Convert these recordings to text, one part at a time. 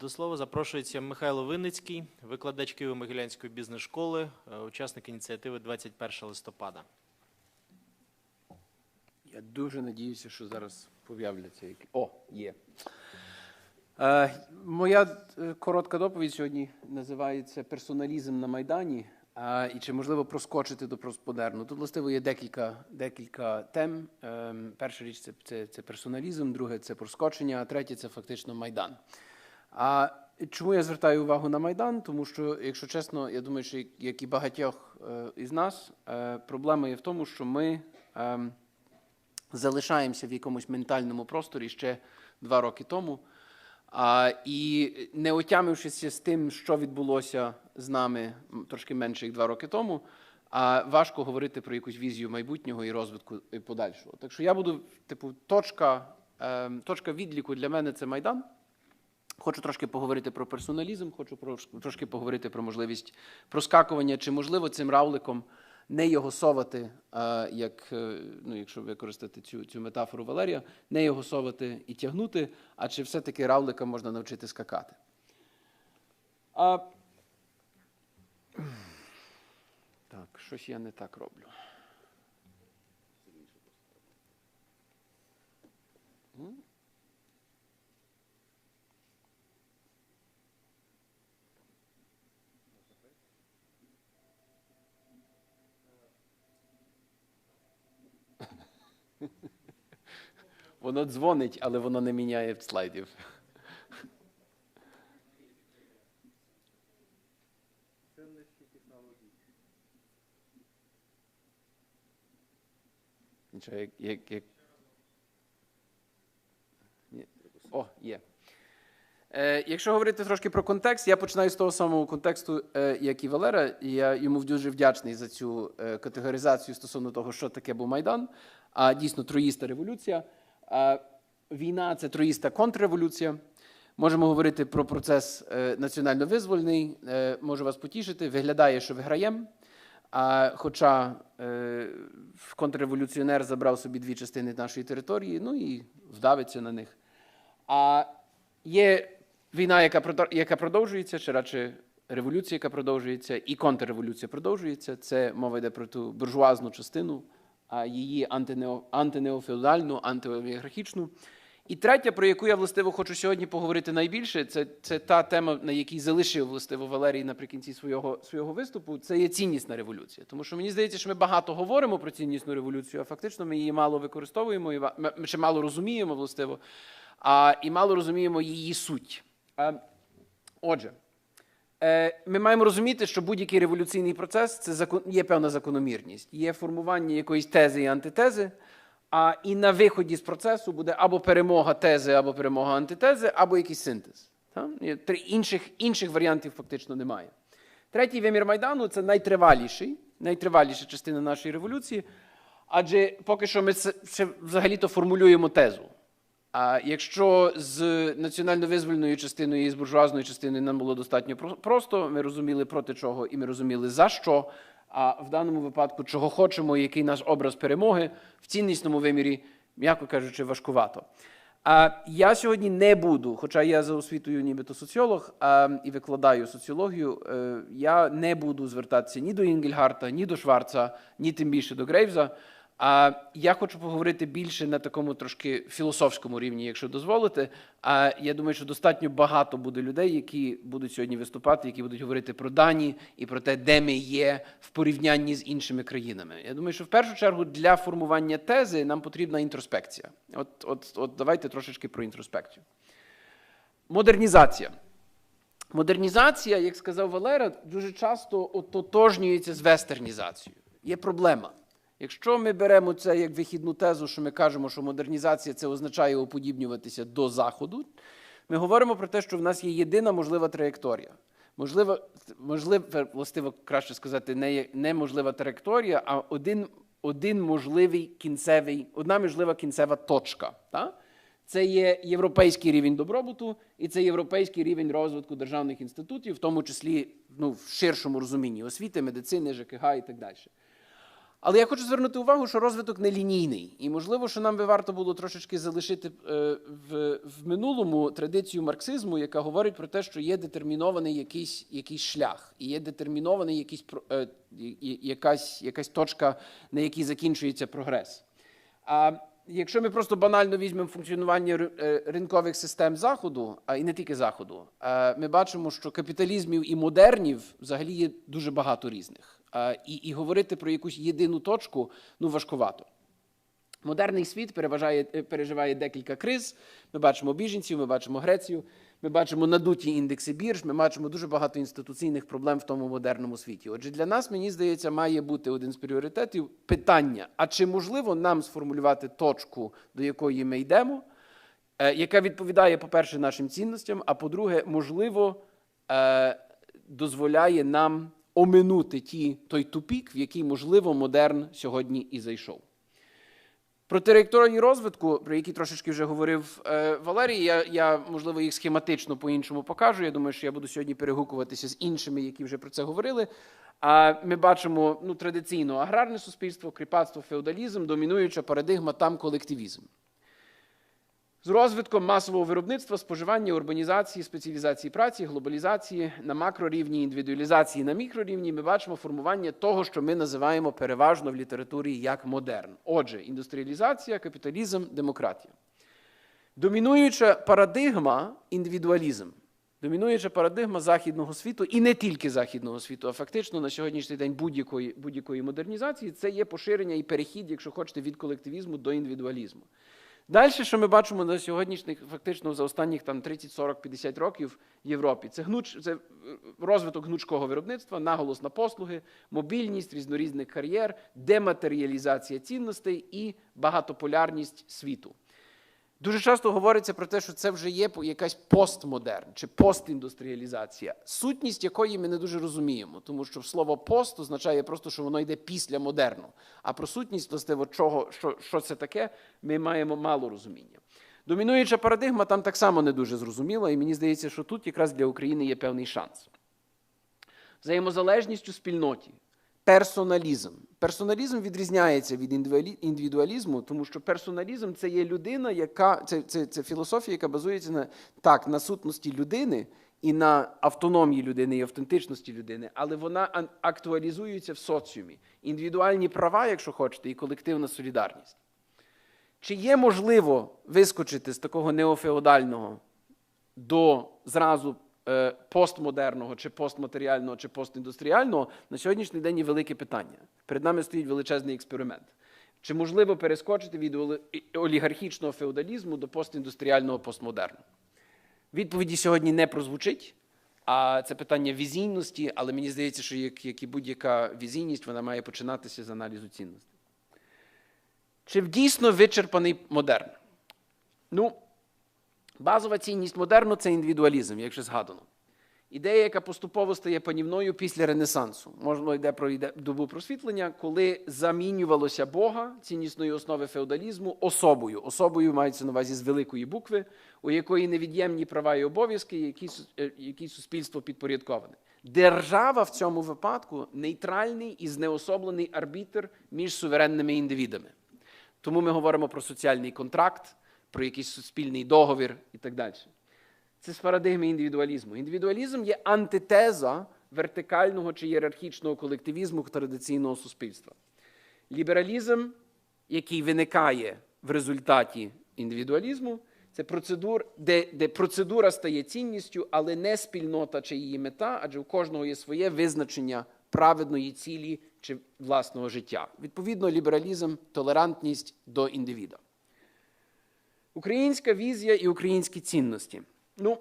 До слова запрошується Михайло Винницький, викладач Києво-Могилянської бізнес-школи, е, учасник ініціативи 21 листопада. Я дуже надіюся, що зараз появляться які. О, є. Е, моя е, коротка доповідь сьогодні називається Персоналізм на Майдані. І чи можливо проскочити до постмодерну? Тут, властиво, є декілька, декілька тем. Ем, перша річ це, це, це персоналізм, друге це проскочення, а третє це фактично Майдан. А чому я звертаю увагу на Майдан? Тому що, якщо чесно, я думаю, що як і багатьох е, із нас, е, проблема є в тому, що ми. ем, залишаємося в якомусь ментальному просторі ще два роки тому. А, і не отямившися з тим, що відбулося з нами трошки менше як два роки тому, а важко говорити про якусь візію майбутнього і розвитку подальшого. Так що я буду, типу, точка, е, точка відліку для мене це Майдан. Хочу трошки поговорити про персоналізм, хочу трошки поговорити про можливість проскакування, чи можливо цим равликом не його совати, як, е, ну, якщо використати цю, цю метафору Валерія, не його совати і тягнути, а чи все-таки равлика можна навчити скакати. А... Так, щось я не так роблю. Воно дзвонить, але воно не міняє слайдів. Нічого, як, як, як... О, є. Е, якщо говорити трошки про контекст, я починаю з того самого контексту, е, як і Валера. І я йому дуже вдячний за цю е, категоризацію стосовно того, що таке був Майдан. А дійсно троїста революція. Війна це троїста контрреволюція. Можемо говорити про процес е, національно-визвольний. Е, можу вас потішити. Виглядає, що виграємо. А хоча е, контрреволюціонер забрав собі дві частини нашої території, ну і вдавиться на них. А є війна, яка яка продовжується, чи радше революція, яка продовжується, і контрреволюція продовжується. Це мова йде про ту буржуазну частину, її антинео, антинеофеодальну, антиолігархічну. І третя, про яку я властиво хочу сьогодні поговорити найбільше, це, це та тема, на якій залишив властиво Валерій наприкінці свого, свого виступу. Це є ціннісна революція. Тому що мені здається, що ми багато говоримо про ціннісну революцію, а фактично ми її мало використовуємо, і ми- ще мало розуміємо, властиво, а, і мало розуміємо її суть. Отже, Ми маємо розуміти, що будь-який революційний процес це є певна закономірність, є формування якоїсь тези і антитези. А і на виході з процесу буде або перемога тези, або перемога антитези, або якийсь синтез. Три- Інших, інших варіантів фактично немає. Третій вимір Майдану це найтриваліший, найтриваліша частина нашої революції, адже поки що ми ще взагалі-то формулюємо тезу. А якщо з національно-визвольною частиною і з буржуазною частиною нам було достатньо просто, ми розуміли проти чого і ми розуміли за що. А в даному випадку, чого хочемо, який наш образ перемоги в ціннісному вимірі, м'яко кажучи, важкувато. А я сьогодні не буду, хоча я за освітою нібито соціолог а, і викладаю соціологію, е, я не буду звертатися ні до Інгельгарта, ні до Шварца, ні тим більше до Грейвза. А я хочу поговорити більше на такому трошки філософському рівні, якщо дозволите. А я думаю, що достатньо багато буде людей, які будуть сьогодні виступати, які будуть говорити про дані і про те, де ми є в порівнянні з іншими країнами. Я думаю, що в першу чергу для формування тези нам потрібна інтроспекція. От, от, от давайте трошечки про інтроспекцію. Модернізація. Модернізація, як сказав Валера, дуже часто ототожнюється з вестернізацією. Є проблема. Якщо ми беремо це як вихідну тезу, що ми кажемо, що модернізація це означає уподібнюватися до Заходу, ми говоримо про те, що в нас є єдина можлива траєкторія. Можливо, можливо властиво краще сказати, не, можлива траєкторія, а один, один можливий кінцевий, одна можлива кінцева точка. Та? Це є європейський рівень добробуту, і це європейський рівень розвитку державних інститутів, в тому числі ну, в ширшому розумінні освіти, медицини, ЖКГ і так далі. Але я хочу звернути увагу, що розвиток не лінійний. І можливо, що нам би варто було трошечки залишити е, в, в минулому традицію марксизму, яка говорить про те, що є детермінований якийсь, якийсь шлях, і є детермінований якийсь, е, якась, якась точка, на якій закінчується прогрес. А якщо ми просто банально візьмемо функціонування е, ринкових систем Заходу, а і не тільки Заходу, ми бачимо, що капіталізмів і модернів взагалі є дуже багато різних. І, і говорити про якусь єдину точку ну важкувато. Модерний світ переважає, е, переживає декілька криз. Ми бачимо біженців, ми бачимо Грецію, ми бачимо надуті індекси бірж, ми бачимо дуже багато інституційних проблем в тому модерному світі. Отже, для нас, мені здається, має бути один з пріоритетів питання: а чи можливо нам сформулювати точку, до якої ми йдемо, е, яка відповідає, по-перше, нашим цінностям, а по-друге, можливо, е, дозволяє нам оминути ті, той тупік, в який, можливо, модерн сьогодні і зайшов. Про траєкторії розвитку, про які трошечки вже говорив е, Валерій, я, я можливо їх схематично по-іншому покажу. Я думаю, що я буду сьогодні перегукуватися з іншими, які вже про це говорили. А ми бачимо ну, традиційно аграрне суспільство, кріпацтво, феодалізм, домінуюча парадигма там колективізм. З розвитком масового виробництва, споживання, урбанізації, спеціалізації праці, глобалізації на макрорівні, індивідуалізації на мікрорівні, ми бачимо формування того, що ми називаємо переважно в літературі як модерн. Отже, індустріалізація, капіталізм, демократія. Домінуюча парадигма індивідуалізм. Домінуюча парадигма західного світу, і не тільки західного світу, а фактично на сьогоднішній день будь-якої, будь-якої модернізації це є поширення і перехід, якщо хочете, від колективізму до індивідуалізму. Далі, що ми бачимо на сьогоднішніх, фактично за останніх там 30, 40, 50 років в Європі, це гнуч, це е, розвиток гнучкого виробництва, наголос на послуги, мобільність різнорізних кар'єр, дематеріалізація цінностей і багатополярність світу. Дуже часто говориться про те, що це вже є якась постмодерн чи постіндустріалізація, сутність якої ми не дуже розуміємо, тому що слово пост означає просто, що воно йде після модерну. А про сутність, властиво, чого, що, що це таке, ми маємо мало розуміння. Домінуюча парадигма там так само не дуже зрозуміла, і мені здається, що тут якраз для України є певний шанс. Взаємозалежність у спільноті, персоналізм. Персоналізм відрізняється від індивідуалізму, тому що персоналізм це є людина, яка це, це, це філософія, яка базується на так, на сутності людини і на автономії людини і автентичності людини, але вона актуалізується в соціумі. Індивідуальні права, якщо хочете, і колективна солідарність. Чи є можливо вискочити з такого неофеодального до зразу постмодерного, чи постматеріального, чи постіндустріального, на сьогоднішній день є велике питання. Перед нами стоїть величезний експеримент. Чи можливо перескочити від олігархічного феодалізму до постіндустріального постмодерну? Відповіді сьогодні не прозвучить, а це питання візійності, але мені здається, що як, як і будь-яка візійність, вона має починатися з аналізу цінностей. Чи дійсно вичерпаний модерн? Ну, базова цінність модерну це індивідуалізм, як вже згадано. Ідея, яка поступово стає панівною після Ренесансу. Можна йде про добу просвітлення, коли замінювалося Бога ціннісної основи феодалізму особою. Особою мається на увазі з великої букви, у якої невід'ємні права і обов'язки, які, е, які суспільство підпорядковане. Держава в цьому випадку нейтральний і знеособлений арбітр між суверенними індивідами. Тому ми говоримо про соціальний контракт, про якийсь суспільний договір і так далі. Це з парадигми індивідуалізму. Індивідуалізм є антитеза вертикального чи ієрархічного колективізму традиційного суспільства. Лібералізм, який виникає в результаті індивідуалізму, це процедур, де, де процедура стає цінністю, але не спільнота чи її мета, адже у кожного є своє визначення праведної цілі чи власного життя. Відповідно, лібералізм толерантність до індивіда. Українська візія і українські цінності. Ну,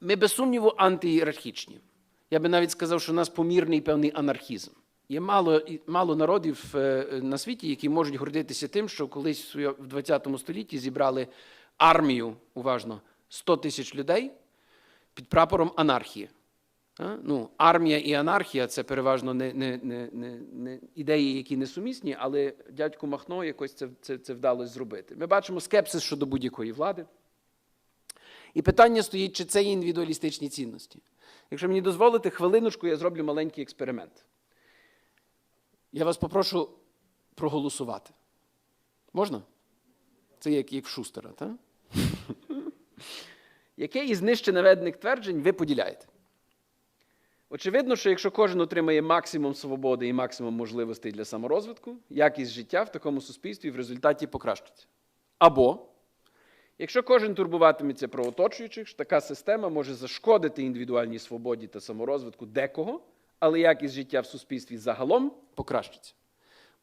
ми без сумніву антиєрархічні. Я би навіть сказав, що у нас помірний певний анархізм. Є мало, мало народів е, на світі, які можуть гордитися тим, що колись в своє- в ХХ столітті зібрали армію, уважно, 100 тисяч людей під прапором анархії. Ну, армія і анархія це переважно не, не, не, не, ідеї, які несумісні, але дядьку Махно якось це, це, це вдалося зробити. Ми бачимо скепсис щодо будь-якої влади. І питання стоїть, чи це є індивідуалістичні цінності. Якщо мені дозволите, хвилиночку я зроблю маленький експеримент. Я вас попрошу проголосувати. Можна? Це як, як в Шустера, так? Яке із нижче наведених тверджень ви поділяєте? Очевидно, що якщо кожен отримає максимум свободи і максимум можливостей для саморозвитку, якість життя в такому суспільстві в результаті покращиться. Або, якщо кожен турбуватиметься про оточуючих, така система може зашкодити індивідуальній свободі та саморозвитку декого, але якість життя в суспільстві загалом покращиться.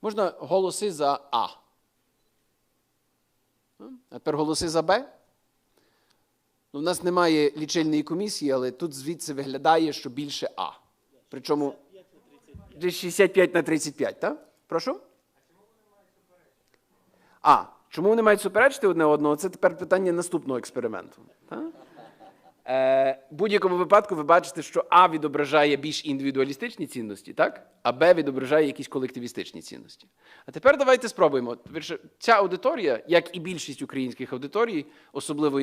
Можна голоси за А. А тепер голоси за Б. Ну, в нас немає лічильної комісії, але тут звідси виглядає, що більше А. Причому десь 65 на 35, так? Прошу? А, чому вони мають суперечити одне одного? Це тепер питання наступного експерименту. Так? Е, в будь-якому випадку ви бачите, що А відображає більш індивідуалістичні цінності, так? а Б відображає якісь колективістичні цінності. А тепер давайте спробуємо. Ця аудиторія, як і більшість українських аудиторій, особливо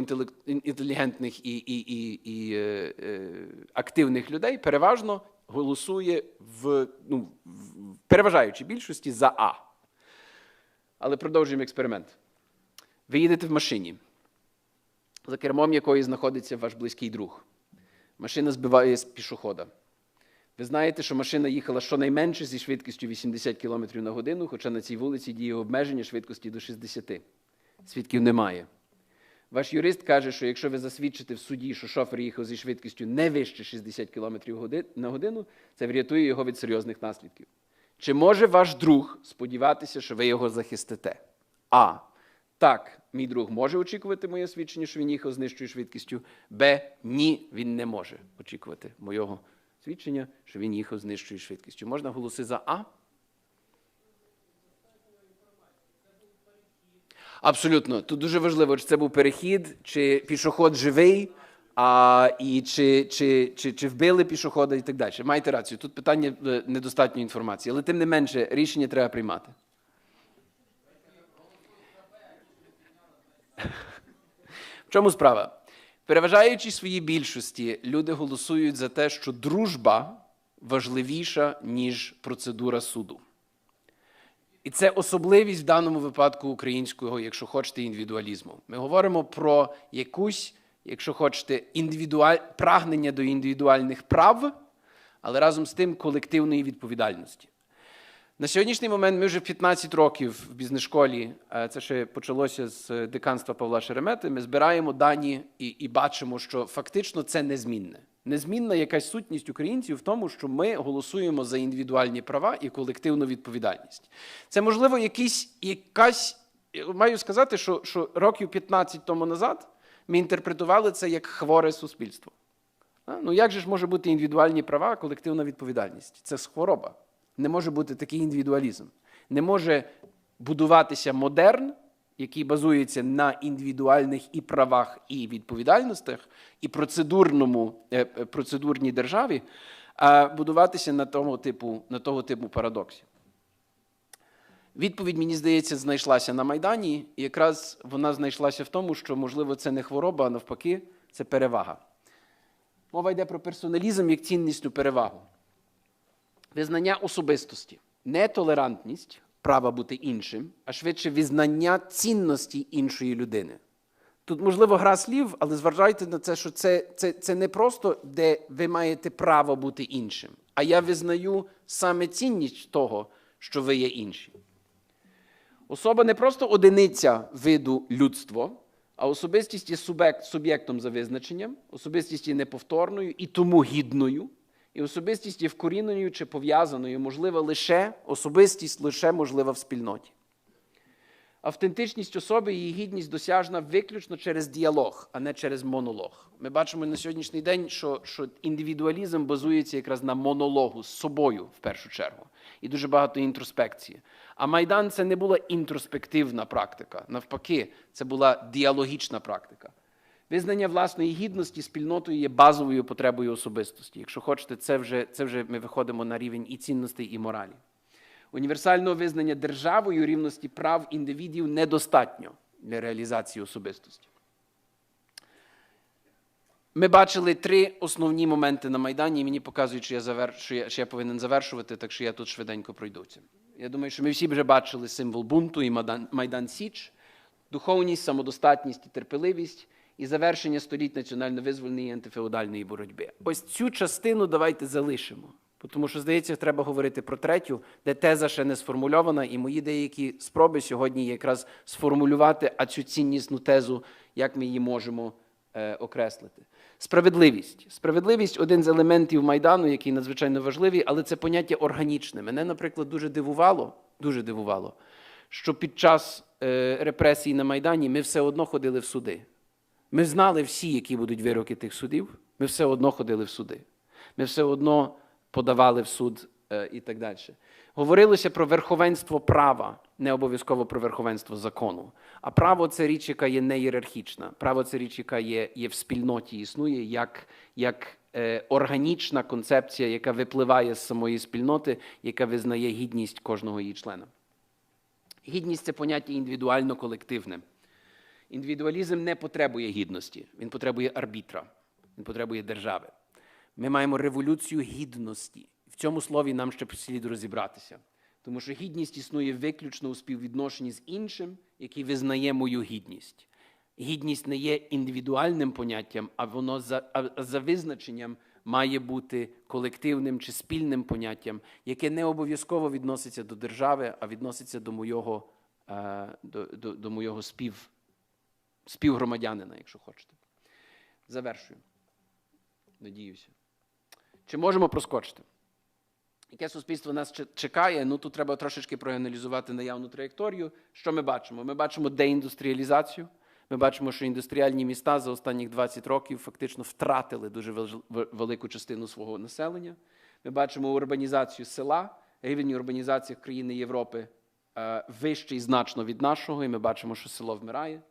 інтелігентних і, і, і, і е, е, активних людей, переважно голосує в, ну, в переважаючій більшості за А. Але продовжуємо експеримент. Ви їдете в машині за кермом якої знаходиться ваш близький друг. Машина збиває з пішохода. Ви знаєте, що машина їхала щонайменше зі швидкістю 80 км на годину, хоча на цій вулиці діє обмеження швидкості до 60. Свідків немає. Ваш юрист каже, що якщо ви засвідчите в суді, що шофер їхав зі швидкістю не вище 60 км на годину, це врятує його від серйозних наслідків. Чи може ваш друг сподіватися, що ви його захистите? А. Так, мій друг може очікувати моє свідчення, що він їхав з нижчою швидкістю. Б. Ні, він не може очікувати моєго свідчення, що він їхав з нижчою швидкістю. Можна голоси за А? Абсолютно. Тут дуже важливо, чи це був перехід, чи пішоход живий, а, і чи, чи, чи, чи вбили пішохода і так далі. Маєте рацію. Тут питання е, недостатньої інформації, але тим не менше рішення треба приймати. В чому справа? Переважаючи своїй більшості, люди голосують за те, що дружба важливіша, ніж процедура суду. І це особливість в даному випадку українського, якщо хочете, індивідуалізму. Ми говоримо про якусь, якщо хочете, індивідуаль... прагнення до індивідуальних прав, але разом з тим колективної відповідальності. На сьогоднішній момент ми вже 15 років в бізнес-школі, е, це ще почалося з деканства Павла Шеремети. Ми збираємо дані і, і бачимо, що фактично це незмінне. Незмінна якась сутність українців в тому, що ми голосуємо за індивідуальні права і колективну відповідальність. Це можливо якийсь, якась. Маю сказати, що, що років 15 тому назад ми інтерпретували це як хворе суспільство. Ну як же ж може бути індивідуальні права, колективна відповідальність? Це ж хвороба. Не може бути такий індивідуалізм. Не може будуватися модерн, який базується на індивідуальних і правах, і відповідальностях, і процедурному, е, е, процедурній державі, а будуватися на того типу, на того типу парадоксі. Відповідь, мені здається, знайшлася на Майдані, і якраз вона знайшлася в тому, що, можливо, це не хвороба, а навпаки, це перевага. Мова йде про персоналізм як ціннісну перевагу. Визнання особистості, не толерантність, права бути іншим, а швидше визнання цінності іншої людини. Тут, можливо, гра слів, але зважайте на це, що це, це, це не просто, де ви маєте право бути іншим, а я визнаю саме цінність того, що ви є інші. Особа не просто одиниця виду людство, а особистість є суб'єкт, суб'єктом за визначенням, особистість є неповторною і тому гідною. І особистість є вкоріненою чи пов'язаною, можливо, лише особистість лише можлива в спільноті. Автентичність особи і її гідність досяжна виключно через діалог, а не через монолог. Ми бачимо на сьогоднішній день, що, що індивідуалізм базується якраз на монологу з собою в першу чергу, і дуже багато інтроспекції. А Майдан це не була інтроспективна практика. Навпаки, це була діалогічна практика. Визнання власної гідності спільнотою є базовою потребою особистості. Якщо хочете, це вже, це вже ми виходимо на рівень і цінностей, і моралі. Універсального визнання державою рівності прав індивідів недостатньо для реалізації особистості. Ми бачили три основні моменти на Майдані, і мені показують, що я, завер... що я, що я повинен завершувати, так що я тут швиденько пройдуся. Я думаю, що ми всі вже бачили символ бунту і Майдан, Майдан Січ, духовність, самодостатність і терпеливість, і завершення століть національно-визвольної антифеодальної боротьби. Ось цю частину давайте залишимо. Тому що, здається, треба говорити про третю, де теза ще не сформульована, і мої деякі спроби сьогодні якраз сформулювати а цю ціннісну тезу, як ми її можемо е, окреслити. Справедливість. Справедливість один з елементів Майдану, який надзвичайно важливий, але це поняття органічне. Мене, наприклад, дуже дивувало, дуже дивувало, що під час е, репресій на Майдані ми все одно ходили в суди. Ми знали всі, які будуть вироки тих судів, ми все одно ходили в суди. Ми все одно подавали в суд е, і так далі. Говорилося про верховенство права, не обов'язково про верховенство закону. А право це річ, яка є не ієрархічна. Право це річ, яка є, є в спільноті, існує як, як е, органічна концепція, яка випливає з самої спільноти, яка визнає гідність кожного її члена. Гідність це поняття індивідуально колективне. Індивідуалізм не потребує гідності, він потребує арбітра, він потребує держави. Ми маємо революцію гідності. В цьому слові нам ще слід розібратися. Тому що гідність існує виключно у співвідношенні з іншим, який визнає мою гідність. Гідність не є індивідуальним поняттям, а воно за, а за визначенням має бути колективним чи спільним поняттям, яке не обов'язково відноситься до держави, а відноситься до моєго, е, до, до, до моєго спів, співгромадянина, якщо хочете. Завершую. Надіюся. Чи можемо проскочити? Яке суспільство нас чекає? Ну тут треба трошечки проаналізувати наявну траєкторію. Що ми бачимо? Ми бачимо деіндустріалізацію. Ми бачимо, що індустріальні міста за останніх 20 років фактично втратили дуже вел- вел- велику частину свого населення. Ми бачимо урбанізацію села, рівень урбанізації країни Європи е, вищий значно від нашого, і ми бачимо, що село вмирає.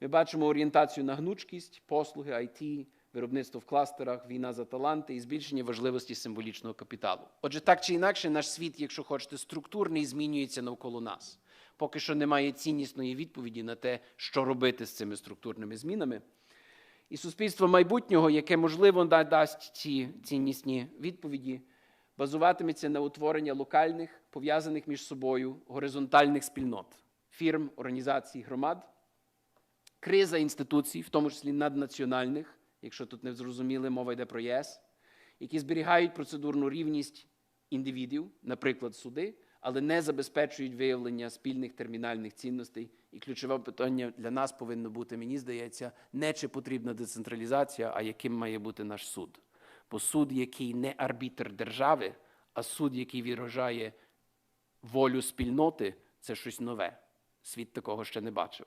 Ми бачимо орієнтацію на гнучкість, послуги, IT, виробництво в кластерах, війна за таланти і збільшення важливості символічного капіталу. Отже, так чи інакше, наш світ, якщо хочете, структурний змінюється навколо нас. Поки що немає ціннісної відповіді на те, що робити з цими структурними змінами. І суспільство майбутнього, яке можливо да- дасть ці ціннісні відповіді, базуватиметься на утворення локальних, пов'язаних між собою горизонтальних спільнот, фірм, організацій, громад, криза інституцій, в тому числі наднаціональних, якщо тут не зрозуміли, мова йде про ЄС, які зберігають процедурну рівність індивідів, наприклад, суди, але не забезпечують виявлення спільних термінальних цінностей. І ключове питання для нас повинно бути, мені здається, не чи потрібна децентралізація, а яким має бути наш суд. Бо суд, який не арбітр держави, а суд, який виражає волю спільноти, це щось нове. Світ такого ще не бачив.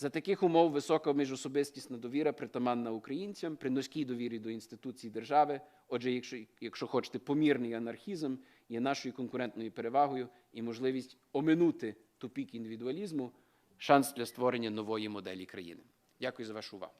За таких умов висока міжособистісна довіра притаманна українцям при низькій довірі до інституцій держави. Отже, якщо, якщо хочете, помірний анархізм є нашою конкурентною перевагою і можливість оминути тупік індивідуалізму, шанс для створення нової моделі країни. Дякую за вашу увагу.